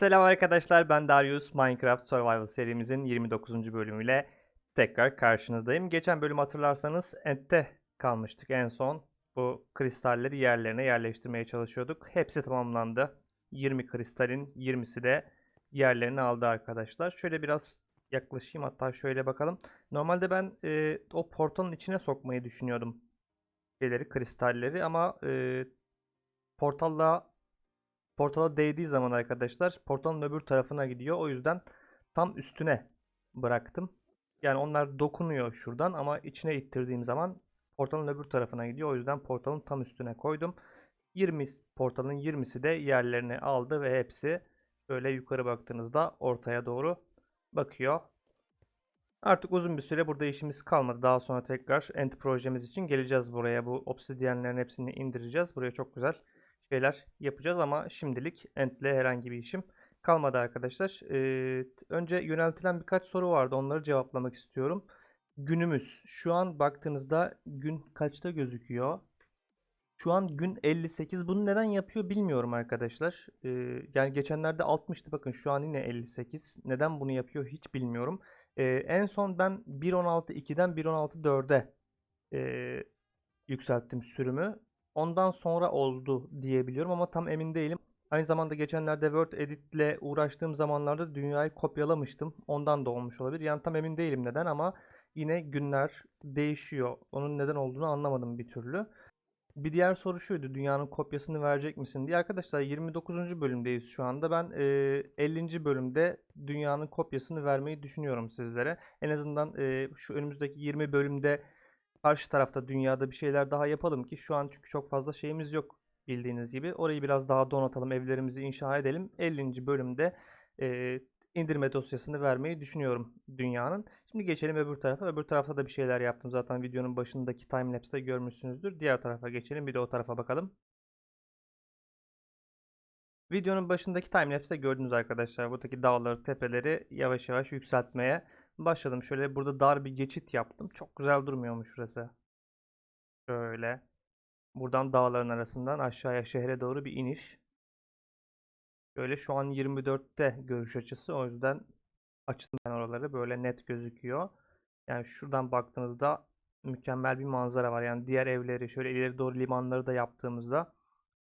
Selam arkadaşlar ben Darius Minecraft Survival serimizin 29. bölümüyle tekrar karşınızdayım. Geçen bölüm hatırlarsanız End'de kalmıştık en son. Bu kristalleri yerlerine yerleştirmeye çalışıyorduk. Hepsi tamamlandı. 20 kristalin 20'si de yerlerini aldı arkadaşlar. Şöyle biraz yaklaşayım hatta şöyle bakalım. Normalde ben e, o portalın içine sokmayı düşünüyordum. Şeyleri, kristalleri ama e, portalla portala değdiği zaman arkadaşlar portalın öbür tarafına gidiyor. O yüzden tam üstüne bıraktım. Yani onlar dokunuyor şuradan ama içine ittirdiğim zaman portalın öbür tarafına gidiyor. O yüzden portalın tam üstüne koydum. 20 portalın 20'si de yerlerini aldı ve hepsi böyle yukarı baktığınızda ortaya doğru bakıyor. Artık uzun bir süre burada işimiz kalmadı. Daha sonra tekrar End projemiz için geleceğiz buraya. Bu obsidyenlerin hepsini indireceğiz. Buraya çok güzel şeyler yapacağız ama şimdilik End'le herhangi bir işim kalmadı arkadaşlar. Ee, önce yöneltilen birkaç soru vardı. Onları cevaplamak istiyorum. Günümüz. Şu an baktığınızda gün kaçta gözüküyor? Şu an gün 58. Bunu neden yapıyor bilmiyorum arkadaşlar. Ee, yani geçenlerde 60'tı bakın şu an yine 58. Neden bunu yapıyor hiç bilmiyorum. Ee, en son ben 1.16.2'den 1.16.4'e e, yükselttim sürümü. Ondan sonra oldu diyebiliyorum ama tam emin değilim. Aynı zamanda geçenlerde Word Edit'le uğraştığım zamanlarda dünyayı kopyalamıştım. Ondan da olmuş olabilir. Yani tam emin değilim neden ama yine günler değişiyor. Onun neden olduğunu anlamadım bir türlü. Bir diğer soru şuydu. Dünyanın kopyasını verecek misin diye. Arkadaşlar 29. bölümdeyiz şu anda. Ben e, 50. bölümde dünyanın kopyasını vermeyi düşünüyorum sizlere. En azından e, şu önümüzdeki 20 bölümde karşı tarafta dünyada bir şeyler daha yapalım ki şu an çünkü çok fazla şeyimiz yok bildiğiniz gibi. Orayı biraz daha donatalım, evlerimizi inşa edelim. 50. bölümde e, indirme dosyasını vermeyi düşünüyorum dünyanın. Şimdi geçelim öbür tarafa. Öbür tarafta da bir şeyler yaptım. Zaten videonun başındaki timelapse'de görmüşsünüzdür. Diğer tarafa geçelim. Bir de o tarafa bakalım. Videonun başındaki timelapse'de gördünüz arkadaşlar. Buradaki dağları, tepeleri yavaş yavaş yükseltmeye başladım. Şöyle burada dar bir geçit yaptım. Çok güzel durmuyormuş şurası. Şöyle. Buradan dağların arasından aşağıya şehre doğru bir iniş. Böyle şu an 24'te görüş açısı. O yüzden açtım ben oraları. Böyle net gözüküyor. Yani şuradan baktığınızda mükemmel bir manzara var. Yani diğer evleri şöyle ileri doğru limanları da yaptığımızda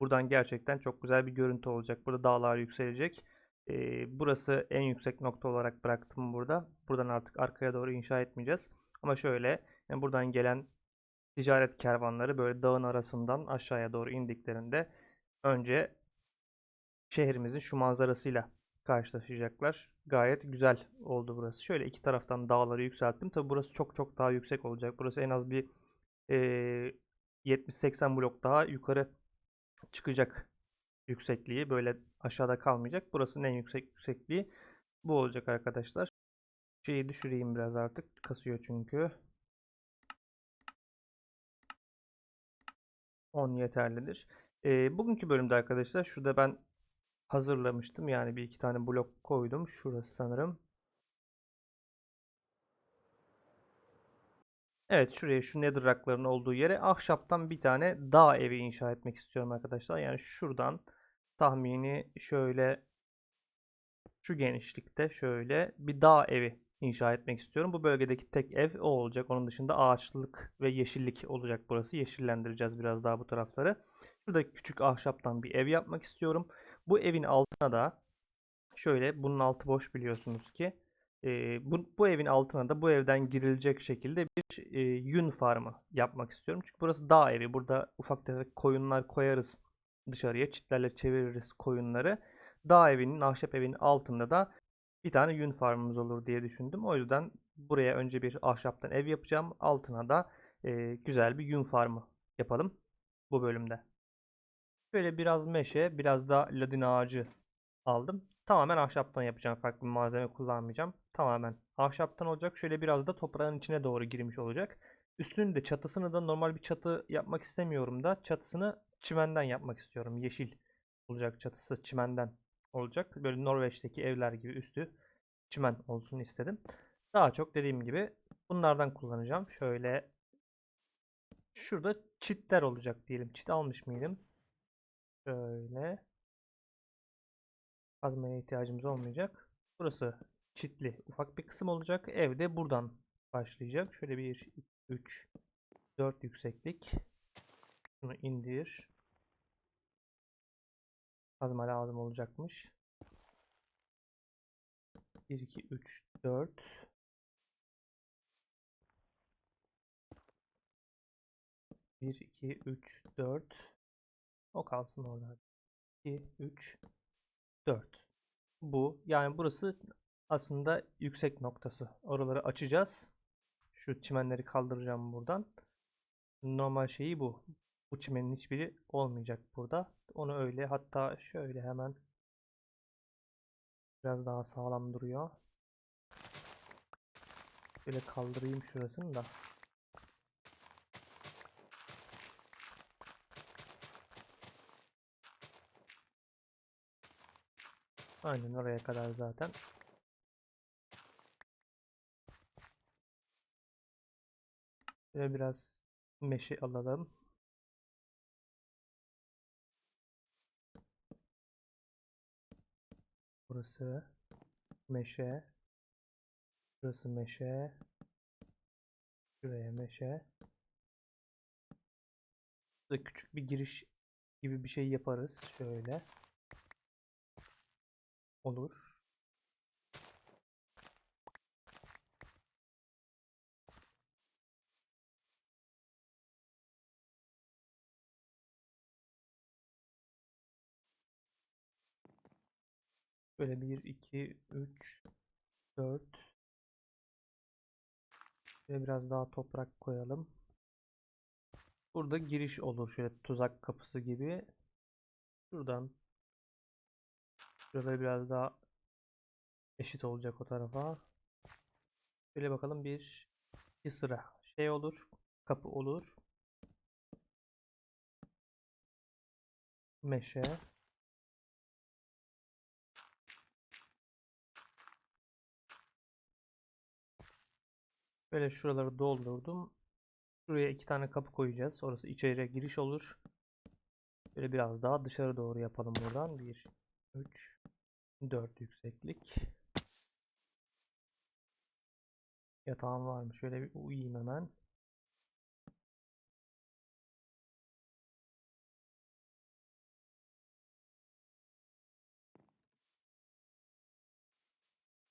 buradan gerçekten çok güzel bir görüntü olacak. Burada dağlar yükselecek. Ee, burası en yüksek nokta olarak bıraktım burada. Buradan artık arkaya doğru inşa etmeyeceğiz. Ama şöyle yani buradan gelen ticaret kervanları böyle dağın arasından aşağıya doğru indiklerinde önce şehrimizin şu manzarasıyla karşılaşacaklar. Gayet güzel oldu burası. Şöyle iki taraftan dağları yükselttim. Tabi burası çok çok daha yüksek olacak. Burası en az bir e, 70-80 blok daha yukarı çıkacak yüksekliği. Böyle aşağıda kalmayacak. Burasının en yüksek yüksekliği bu olacak arkadaşlar. Şeyi düşüreyim biraz artık. Kasıyor çünkü. 10 yeterlidir. E, bugünkü bölümde arkadaşlar şurada ben hazırlamıştım. Yani bir iki tane blok koydum. Şurası sanırım. Evet şuraya şu netherrackların olduğu yere ahşaptan bir tane dağ evi inşa etmek istiyorum arkadaşlar. Yani şuradan tahmini şöyle şu genişlikte şöyle bir dağ evi inşa etmek istiyorum. Bu bölgedeki tek ev o olacak. Onun dışında ağaçlık ve yeşillik olacak burası. Yeşillendireceğiz biraz daha bu tarafları. Şurada küçük ahşaptan bir ev yapmak istiyorum. Bu evin altına da şöyle bunun altı boş biliyorsunuz ki. E, bu, bu evin altına da bu evden girilecek şekilde bir e, yün farmı yapmak istiyorum. Çünkü burası dağ evi. Burada ufak tefek koyunlar koyarız dışarıya. Çitlerle çeviririz koyunları. Dağ evinin, ahşap evinin altında da bir tane yün farmımız olur diye düşündüm. O yüzden buraya önce bir ahşaptan ev yapacağım. Altına da e, güzel bir yün farmı yapalım bu bölümde. Şöyle biraz meşe, biraz da ladin ağacı aldım. Tamamen ahşaptan yapacağım. Farklı bir malzeme kullanmayacağım. Tamamen ahşaptan olacak. Şöyle biraz da toprağın içine doğru girmiş olacak. Üstünün de çatısını da normal bir çatı yapmak istemiyorum da çatısını çimenden yapmak istiyorum. Yeşil olacak çatısı çimenden olacak. Böyle Norveç'teki evler gibi üstü çimen olsun istedim. Daha çok dediğim gibi bunlardan kullanacağım. Şöyle şurada çitler olacak diyelim. Çit almış mıydım? Şöyle. kazmaya ihtiyacımız olmayacak. Burası çitli ufak bir kısım olacak. Evde buradan başlayacak. Şöyle bir 2, 3, 4 yükseklik. Şunu indir. Kazma lazım olacakmış. 1, 2, 3, 4. Bir, iki, üç, dört. O kalsın orada. 2, 3, 4. Bu. Yani burası aslında yüksek noktası. Oraları açacağız. Şu çimenleri kaldıracağım buradan. Normal şeyi bu. Bu çimenin hiçbiri olmayacak burada. Onu öyle hatta şöyle hemen biraz daha sağlam duruyor. Şöyle kaldırayım şurasını da. Aynen oraya kadar zaten. Şöyle biraz meşe alalım. Burası meşe. Burası meşe. Şuraya meşe. Burada küçük bir giriş gibi bir şey yaparız. Şöyle. Olur. Böyle 1, 2, 3, 4. Ve biraz daha toprak koyalım. Burada giriş olur. Şöyle tuzak kapısı gibi. Şuradan Şurada biraz daha eşit olacak o tarafa. Şöyle bakalım bir iki sıra şey olur. Kapı olur. Meşe. Böyle şuraları doldurdum. Şuraya iki tane kapı koyacağız. Orası içeriye giriş olur. Böyle biraz daha dışarı doğru yapalım buradan. 1, 3, 4 yükseklik. Yatağım var mı? Şöyle bir uyuyayım hemen.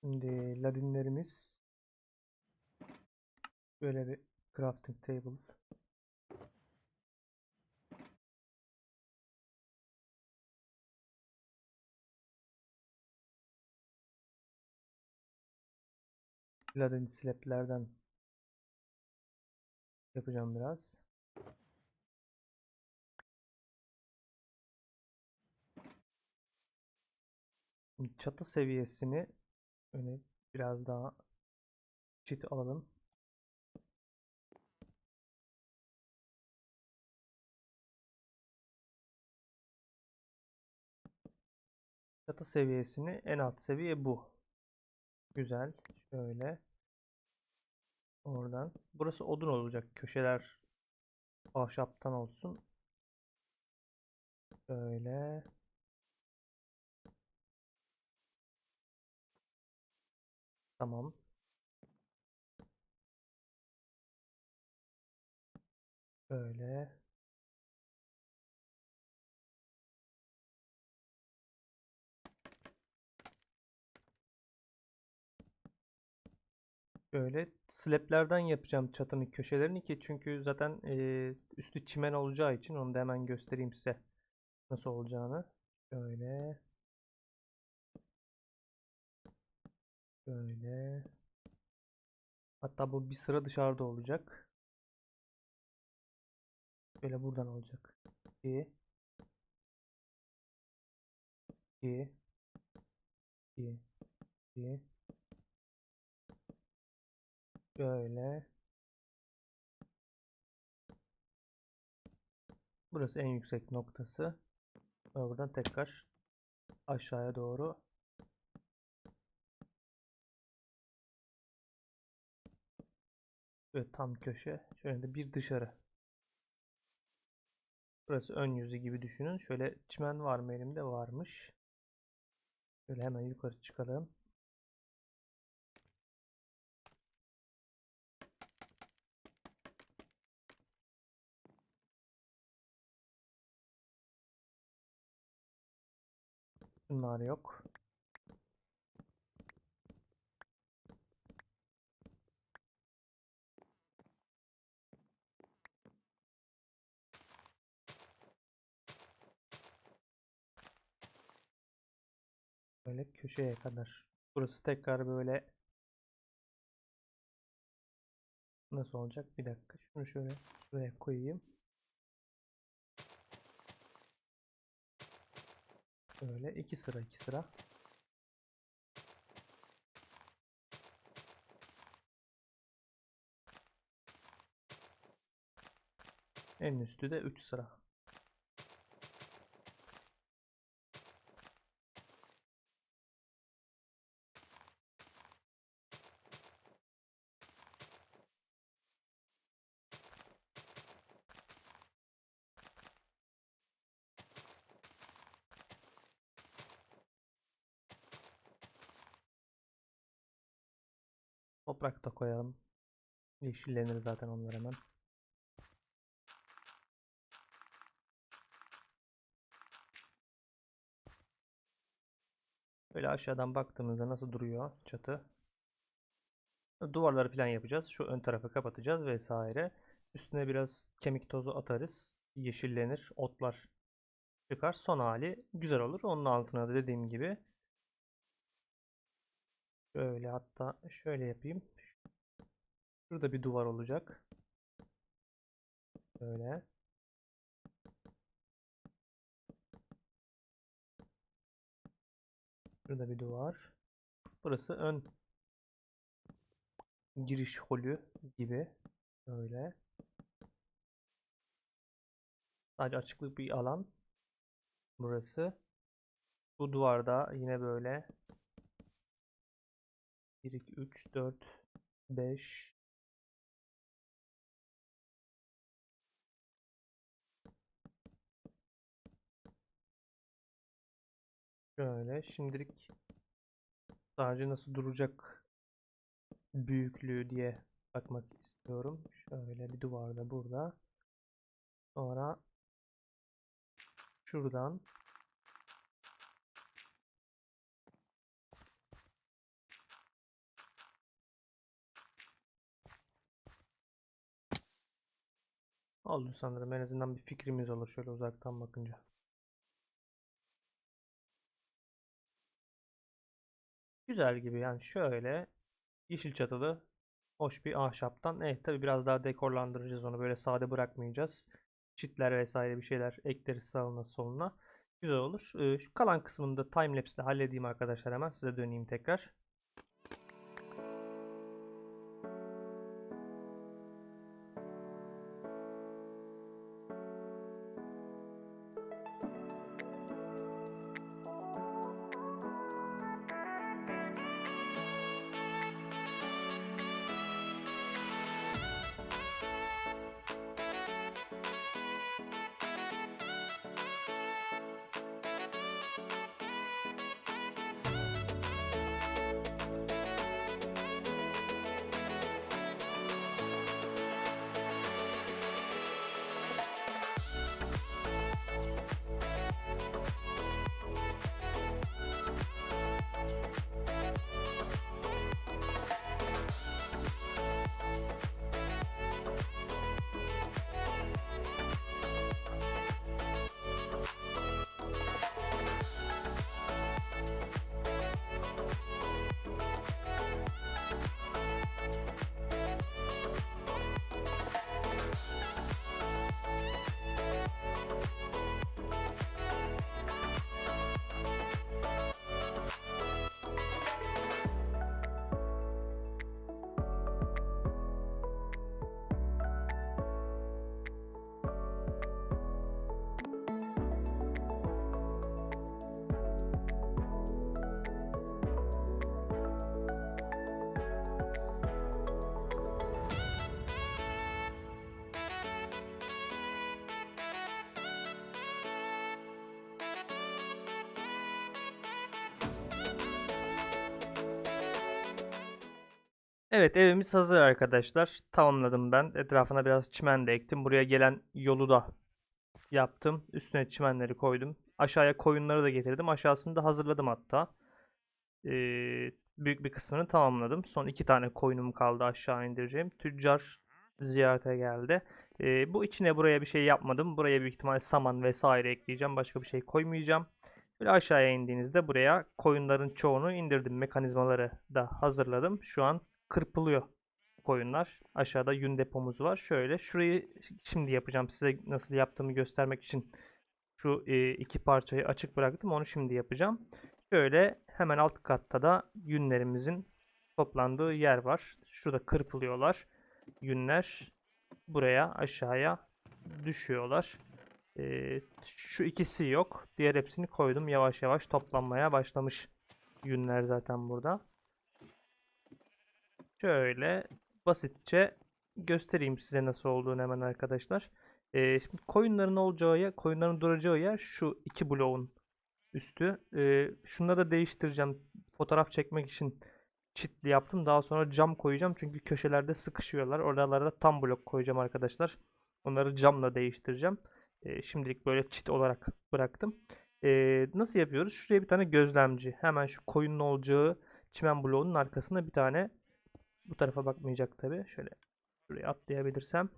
Şimdi ladinlerimiz böyle bir crafting table Ladin slab'lerden yapacağım biraz. Çatı seviyesini öyle biraz daha çit alalım. Çatı seviyesini en alt seviye bu. Güzel. Şöyle. Oradan. Burası odun olacak. Köşeler ahşaptan olsun. Şöyle. Tamam. Böyle. Böyle slab'lerden yapacağım çatının köşelerini ki çünkü zaten e, üstü çimen olacağı için onu da hemen göstereyim size nasıl olacağını. Şöyle. Şöyle. Hatta bu bir sıra dışarıda olacak. Böyle buradan olacak. 2 2 2 2 Şöyle. Burası en yüksek noktası. Ve buradan tekrar aşağıya doğru ve tam köşe. Şöyle de bir dışarı. Burası ön yüzü gibi düşünün. Şöyle çimen var mı elimde? Varmış. Şöyle hemen yukarı çıkalım. Bunlar yok. Böyle köşeye kadar. Burası tekrar böyle nasıl olacak? Bir dakika. Şunu şöyle şuraya koyayım. Böyle iki sıra iki sıra. En üstü de 3 sıra. Toprak da koyalım. Yeşillenir zaten onlar hemen. Böyle aşağıdan baktığımızda nasıl duruyor çatı. Duvarları falan yapacağız. Şu ön tarafı kapatacağız vesaire. Üstüne biraz kemik tozu atarız. Yeşillenir. Otlar çıkar. Son hali güzel olur. Onun altına da dediğim gibi şöyle hatta şöyle yapayım. Şurada bir duvar olacak. Böyle. Şurada bir duvar. Burası ön giriş holü gibi. Böyle. Sadece açıklık bir alan. Burası. Bu duvarda yine böyle 1, 2, 3, 4, 5 Şöyle şimdilik sadece nasıl duracak büyüklüğü diye bakmak istiyorum. Şöyle bir duvarda burada. Sonra şuradan oldu sanırım. En azından bir fikrimiz olur şöyle uzaktan bakınca. Güzel gibi yani şöyle yeşil çatılı hoş bir ahşaptan. Evet tabi biraz daha dekorlandıracağız onu böyle sade bırakmayacağız. Çitler vesaire bir şeyler ekleriz sağına soluna. Güzel olur. Ee, şu kalan kısmını da timelapse ile halledeyim arkadaşlar hemen size döneyim tekrar. Evet evimiz hazır arkadaşlar. Tamamladım ben. Etrafına biraz çimen de ektim. Buraya gelen yolu da yaptım. Üstüne çimenleri koydum. Aşağıya koyunları da getirdim. Aşağısını da hazırladım hatta. Ee, büyük bir kısmını tamamladım. Son iki tane koyunum kaldı aşağı indireceğim. Tüccar ziyarete geldi. Ee, bu içine buraya bir şey yapmadım. Buraya büyük ihtimal saman vesaire ekleyeceğim. Başka bir şey koymayacağım. Böyle aşağıya indiğinizde buraya koyunların çoğunu indirdim. Mekanizmaları da hazırladım. Şu an kırpılıyor koyunlar. Aşağıda yün depomuz var. Şöyle şurayı şimdi yapacağım. Size nasıl yaptığımı göstermek için şu e, iki parçayı açık bıraktım. Onu şimdi yapacağım. Şöyle hemen alt katta da yünlerimizin toplandığı yer var. Şurada kırpılıyorlar. Yünler buraya aşağıya düşüyorlar. Ee, şu ikisi yok. Diğer hepsini koydum. Yavaş yavaş toplanmaya başlamış yünler zaten burada. Şöyle basitçe göstereyim size nasıl olduğunu hemen arkadaşlar. Ee, şimdi koyunların olacağı yer, koyunların duracağı yer şu iki bloğun üstü. Ee, şunları da değiştireceğim. Fotoğraf çekmek için çitli yaptım. Daha sonra cam koyacağım. Çünkü köşelerde sıkışıyorlar. Oralara tam blok koyacağım arkadaşlar. Onları camla değiştireceğim. Ee, şimdilik böyle çit olarak bıraktım. Ee, nasıl yapıyoruz? Şuraya bir tane gözlemci. Hemen şu koyunun olacağı çimen bloğunun arkasında bir tane bu tarafa bakmayacak tabi. Şöyle şuraya atlayabilirsem.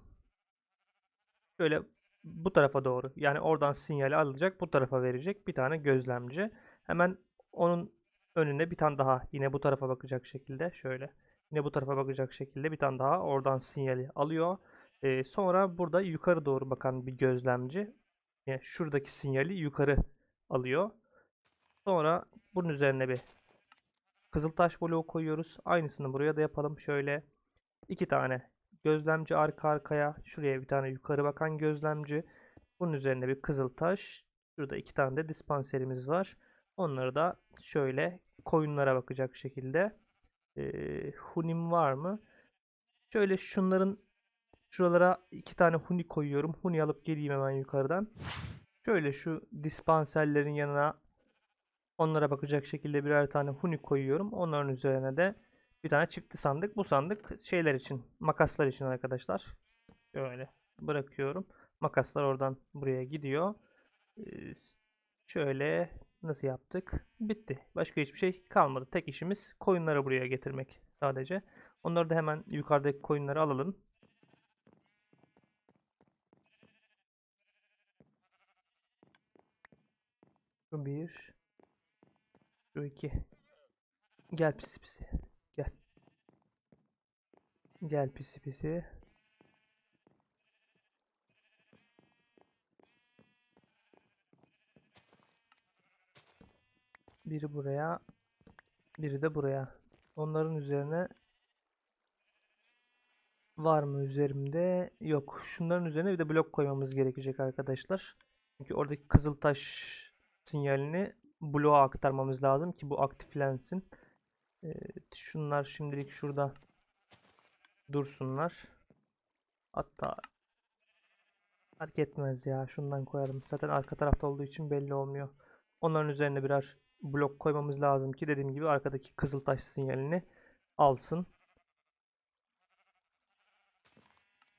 Şöyle bu tarafa doğru. Yani oradan sinyali alacak. Bu tarafa verecek bir tane gözlemci. Hemen onun önüne bir tane daha yine bu tarafa bakacak şekilde şöyle. Yine bu tarafa bakacak şekilde bir tane daha oradan sinyali alıyor. Ee, sonra burada yukarı doğru bakan bir gözlemci. Yani şuradaki sinyali yukarı alıyor. Sonra bunun üzerine bir Kızıltaş bloğu koyuyoruz. Aynısını buraya da yapalım. Şöyle iki tane gözlemci arka arkaya. Şuraya bir tane yukarı bakan gözlemci. Bunun üzerine bir kızıltaş. Şurada iki tane de dispanserimiz var. Onları da şöyle koyunlara bakacak şekilde. Ee, hunim var mı? Şöyle şunların şuralara iki tane huni koyuyorum. Huni alıp geleyim hemen yukarıdan. Şöyle şu dispanserlerin yanına Onlara bakacak şekilde birer tane huni koyuyorum. Onların üzerine de bir tane çıktı sandık. Bu sandık şeyler için, makaslar için arkadaşlar. Şöyle bırakıyorum. Makaslar oradan buraya gidiyor. Ee, şöyle nasıl yaptık? Bitti. Başka hiçbir şey kalmadı. Tek işimiz koyunları buraya getirmek sadece. Onları da hemen yukarıdaki koyunları alalım. Bir. Şu iki. Gel pisi pisi. Gel. Gel pisi pisi. Biri buraya. Biri de buraya. Onların üzerine var mı üzerimde? Yok. Şunların üzerine bir de blok koymamız gerekecek arkadaşlar. Çünkü oradaki kızıltaş sinyalini bloğa aktarmamız lazım ki bu aktiflensin. Evet, şunlar şimdilik şurada dursunlar. Hatta fark etmez ya. Şundan koyarım. Zaten arka tarafta olduğu için belli olmuyor. Onların üzerine birer blok koymamız lazım ki dediğim gibi arkadaki kızıltaş sinyalini alsın.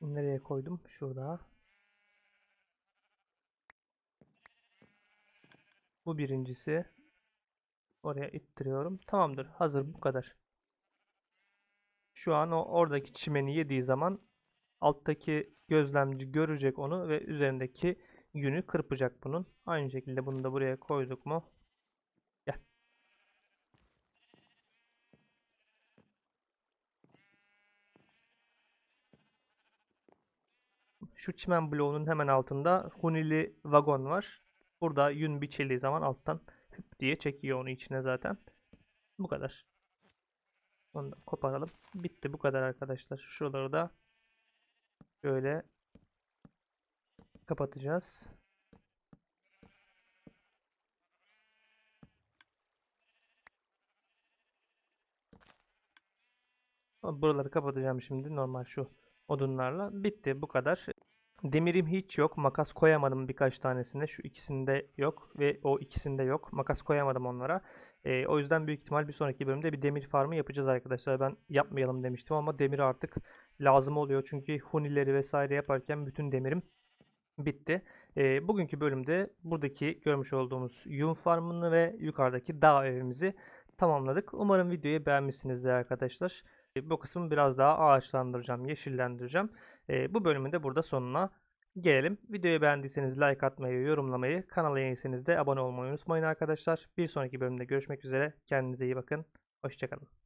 Nereye koydum? Şurada. Bu birincisi. Oraya ittiriyorum. Tamamdır. Hazır bu kadar. Şu an o oradaki çimeni yediği zaman alttaki gözlemci görecek onu ve üzerindeki yünü kırpacak bunun. Aynı şekilde bunu da buraya koyduk mu? Gel. Şu çimen bloğunun hemen altında hunili vagon var. Burada yün biçildiği zaman alttan hüp diye çekiyor onu içine zaten. Bu kadar. Onu da koparalım. Bitti bu kadar arkadaşlar. Şuraları da şöyle kapatacağız. Buraları kapatacağım şimdi normal şu odunlarla. Bitti bu kadar. Demirim hiç yok. Makas koyamadım birkaç tanesine. Şu ikisinde yok ve o ikisinde yok. Makas koyamadım onlara. Ee, o yüzden büyük ihtimal bir sonraki bölümde bir demir farmı yapacağız arkadaşlar. Ben yapmayalım demiştim ama demir artık lazım oluyor. Çünkü hunileri vesaire yaparken bütün demirim bitti. Ee, bugünkü bölümde buradaki görmüş olduğumuz yün farmını ve yukarıdaki dağ evimizi tamamladık. Umarım videoyu beğenmişsinizdir arkadaşlar. Ee, bu kısmı biraz daha ağaçlandıracağım, yeşillendireceğim. Ee, bu bölümün de burada sonuna gelelim. Videoyu beğendiyseniz like atmayı, yorumlamayı, kanala yeniyseniz de abone olmayı unutmayın arkadaşlar. Bir sonraki bölümde görüşmek üzere. Kendinize iyi bakın. Hoşçakalın.